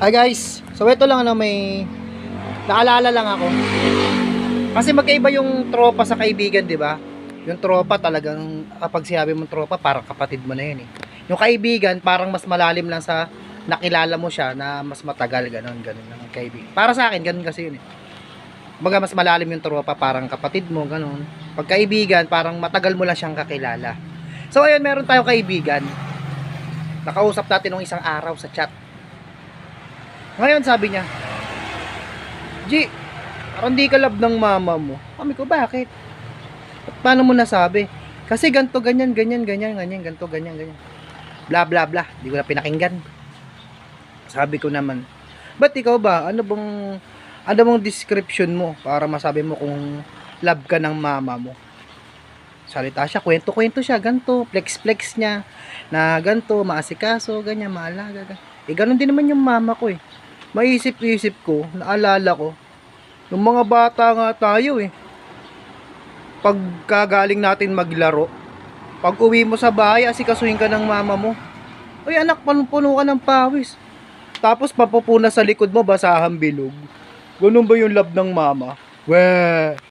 Hi guys, so ito lang ano may naalala lang ako. Kasi magkaiba yung tropa sa kaibigan, di ba? Yung tropa talagang kapag sinabi mong tropa, parang kapatid mo na yun eh. Yung kaibigan, parang mas malalim lang sa nakilala mo siya na mas matagal, ganun, ganun lang ang kaibigan. Para sa akin, ganun kasi yun eh. Baga mas malalim yung tropa, parang kapatid mo, ganun. Pag kaibigan, parang matagal mo lang siyang kakilala. So ayun, meron tayong kaibigan. Nakausap natin nung isang araw sa chat. Ngayon sabi niya, G, parang di ka love ng mama mo. Kami ko, bakit? At paano mo nasabi? Kasi ganto, ganyan, ganyan, ganyan, ganyan, ganto, ganyan, ganyan. Bla, bla, bla. Di ko na pinakinggan. Sabi ko naman, ba't ikaw ba? Ano bang, ano bang description mo para masabi mo kung love ka ng mama mo? Salita siya, kwento-kwento siya, ganto, flex-flex niya, na ganto, maasikaso, ganyan, maalaga, ganyan. Eh, ganun din naman yung mama ko eh. Maisip-isip ko, naalala ko, yung mga bata nga tayo eh. Pag kagaling natin maglaro, pag uwi mo sa bahay, asikasuhin ka ng mama mo. Uy anak, punong-puno ka ng pawis. Tapos papupuna sa likod mo, basahan bilog. Ganun ba yung love ng mama? Weh.